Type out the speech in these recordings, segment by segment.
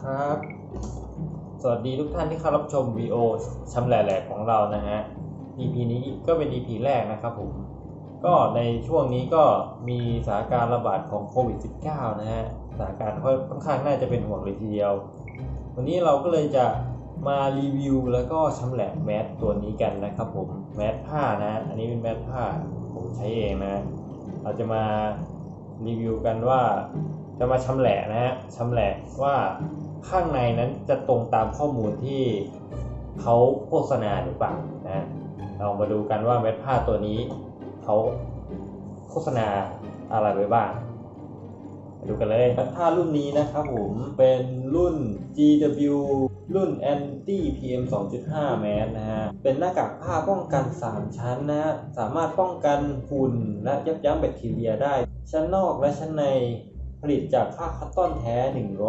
ครับ สวัสดีทุกท่านที่เข้ารับชมวีโอชำแหละแหลกของเรานะฮะ EP นี้ก็เป็น EP แรกนะครับผม ก็ในช่วงนี้ก็มีสถานการณ์ระบาดของโควิด -19 นะฮะสถานการณ์ค่อนข้างน่าจะเป็นห่วงเลยทีเดียว วันนี้เราก็เลยจะมารีวิวแล้วก็ชำแหละแมสตัวนี้กันนะครับผม แมสผ้านะ อันนี้เป็นแมสผ้าผมใช้เองนะ เราจะมารีวิวกันว่า จะมาชำแหละนะฮะชำแหละว่าข้างในนั้นจะตรงตามข้อมูลที่เขาโฆษณาหรือเปล่านะเรามาดูกันว่าเม็ดผ้าตัวนี้เขาโฆษณาอะไรไว้บ้างมาดูกันเลยเม็ดผ้ารุ่นนี้นะครับผมเป็นรุ่น GW รุ่น Anti PM 2.5 แมสนะฮะ เป็นหน้ากากผ้าป้องกัน 3 ชั้นนะฮะสามารถป้องกันฝุ่นและยับยั้งแบคทีเรียได้ ชั้นนอกและชั้นใน ผลิตจากผ้าคัตตอนแท้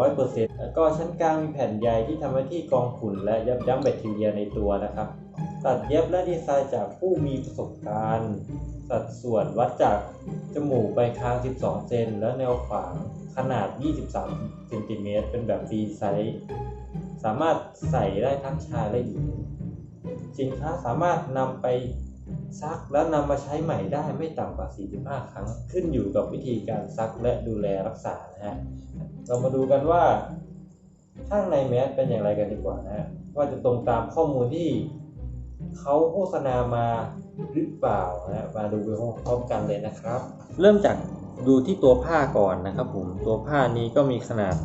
100%แล้วก็ชั้นกลางมีแผ่นใยที่ทำหน้าที่กรองฝุ่นและยับยั้งแบคทีเรียในตัวนะครับ ตัดเย็บและดีไซน์จากผู้มีประสบการณ์ สัดส่วนวัดจากจมูกไปคาง 12 เซนและแนวขวางขนาด 23 เซนติเมตรเป็นแบบฟรีไซส์สามารถใส่ได้ทั้งชายและหญิง สินค้าสามารถนำไป ซักแล้วนำมาใช้ใหม่ได้ไม่ต่ำกว่า 45 ครั้ง ขึ้นอยู่กับวิธีการซักและดูแลรักษานะฮะเรามาดูกันว่าข้างในแมสเป็นอย่างไรกันดีกว่านะฮะว่าจะตรงตามข้อมูลที่เขาโฆษณามาหรือเปล่านะฮะมาดูไปพร้อมกันเลยนะครับ เริ่มจากดูที่ตัวผ้าก่อนนะครับผมตัวผ้านี้ก็มีขนาด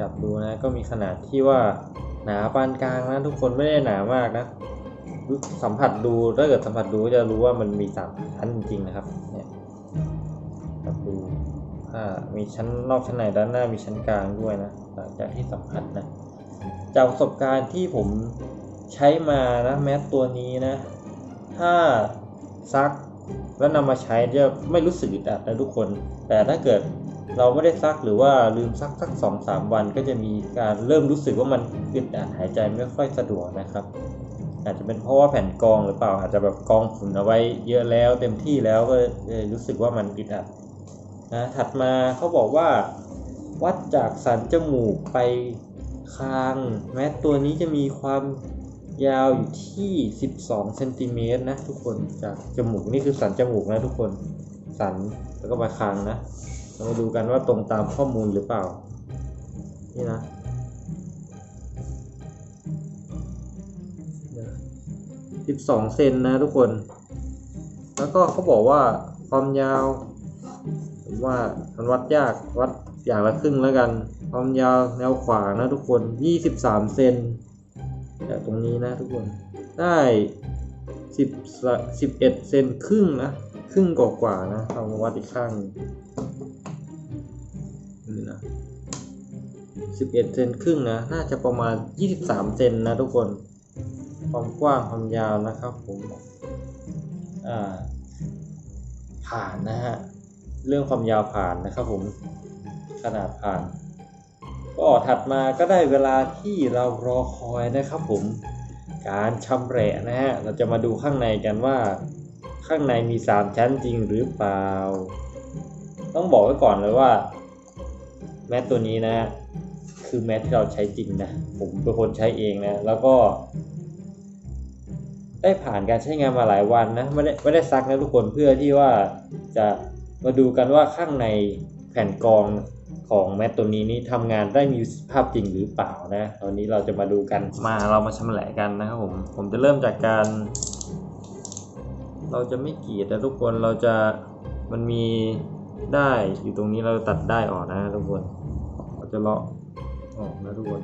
จับดูนะก็มีขนาดที่ว่าหนาปานกลางนะทุกคนไม่ได้หนามากนะ สัมผัสดูถ้าเกิดสัมผัสดูก็จะรู้ว่ามันมีสามชั้นจริงๆนะครับ เนี่ยจับดูผ้ามีชั้นนอกชั้นในด้านหน้ามีชั้นกลางด้วยนะหลังจากที่สัมผัสนะจากประสบการณ์ที่ผมใช้มานะแมสตัวนี้นะ ถ้าซักแล้วนำมาใช้จะไม่รู้สึกอึดอัดนะทุกคน แต่ถ้าเกิดเราไม่ได้ซักหรือว่าลืมซักสักสองสามวันก็จะมีการเริ่มรู้สึกว่ามันอึดอัดหายใจไม่ค่อยสะดวกนะครับ อาจจะเป็นเพราะว่าแผ่นกองหรือเปล่า อาจจะแบบกองฝุ่นเอาไว้เยอะแล้วเต็มที่แล้วก็เลยรู้สึกว่ามันอึดอัดนะถัดมาเขาบอกว่า วัดจากสันจมูกไปคาง แม้ตัวนี้จะมีความยาวอยู่ที่ 12เซนติเมตรนะทุกคนจากจมูกนี่คือสันจมูกนะทุกคนสันแล้วก็ไปคางนะเรามาดูกันว่าตรงตามข้อมูลหรือเปล่านี่นะ 12 เซนนะทุกคน แล้วก็เขาบอกว่าความยาวผมว่ามันวัดยากวัดอย่างละครึ่งแล้วกัน ความยาวแนวขวางนะทุกคน 23 เซนจากตรงนี้นะทุกคนได้10 11 เซนครึ่งนะ ครึ่งกว่าๆนะเอามาวัดอีกข้างหนึ่งนี่นะ11 เซนครึ่งนะ น่าจะประมาณ 23 เซนนะทุกคน ความกว้างความยาวนะครับผมผ่านนะฮะเรื่องความยาวผ่านนะครับผมขนาดผ่าน ก็ถัดมาก็ได้เวลาที่เรารอคอยนะครับ ผมการชำแหละนะฮะเราจะมาดูข้างในกันว่า ข้างในมี 3 ชั้นจริงหรือเปล่า ต้องบอกไว้ก่อนเลยว่า แมสตัวนี้นะ คือแมสที่เราใช้จริงนะ ผมเป็นคนใช้เองนะ แล้วก็ ได้ผ่านการใช้งานมาหลายวันนะไม่ได้ไม่ได้ซักนะทุกคนเพื่อที่ว่าจะมาดูกันว่าข้างในแผ่นกรองของแมตตัวนี้นี่ทำงานได้มีภาพจริงหรือเปล่านะตอนนี้เราจะมาดูกันมาเรามาชำแหละกันนะครับผมผมจะเริ่มจากการ เราจะไม่กรีดนะทุกคนเราจะมันมีได้อยู่ตรงนี้เราตัดได้ออกนะทุกคน เราจะเลาะออกนะทุกคน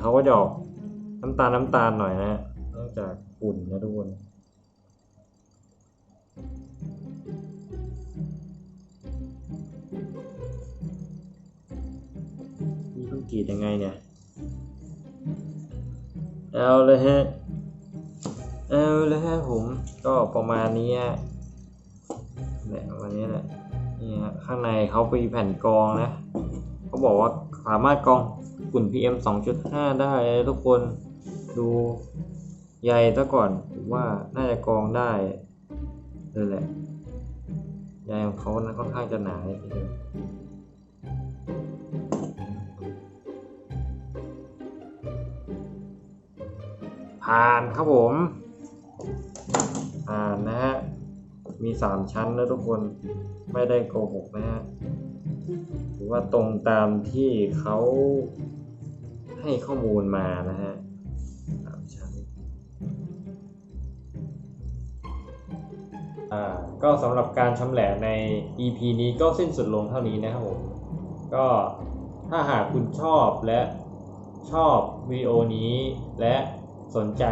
เขาก็จะออกน้ำตาลน้ำตาลหน่อยนะฮะนอกจากฝุ่นนะทุกคนนี่ต้องกรีดยังไงเนี่ย เอาเลยฮะ เอาเลยฮะผม ก็ประมาณนี้ฮะแหละวันนี้แหละนี่ฮะข้างในเขามีแผ่นกองนะ เขาบอกว่าสามารถกรองฝุ่น PM 2.5 ได้ทุกคนดูใยซะก่อนว่าน่าจะกรองได้เลยแหละใยของเขานะค่อนข้างจะหนาทีเดียวผ่านครับผมผ่านนะฮะมีสามชั้นนะทุกคนไม่ได้โกหกนะฮะ ถือว่าตรงตามที่เขาให้ข้อมูลมานะฮะสามชั้นอ่าก็สำหรับการชำแหละใน EP นี้ก็สิ้นสุดลงเท่านี้นะครับผม ก็ถ้าหากคุณชอบและชอบวิดีโอนี้และสนใจ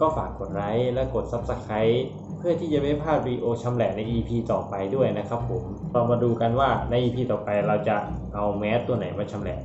ก็ฝากกดไลค์และกด Subscribe เพื่อที่จะไม่พลาดวีโอชำแหละใน EP ต่อไปด้วยนะครับผมเรามาดูกันว่าใน EP ต่อไปเราจะเอาแมสตัวไหนมาชำแหละ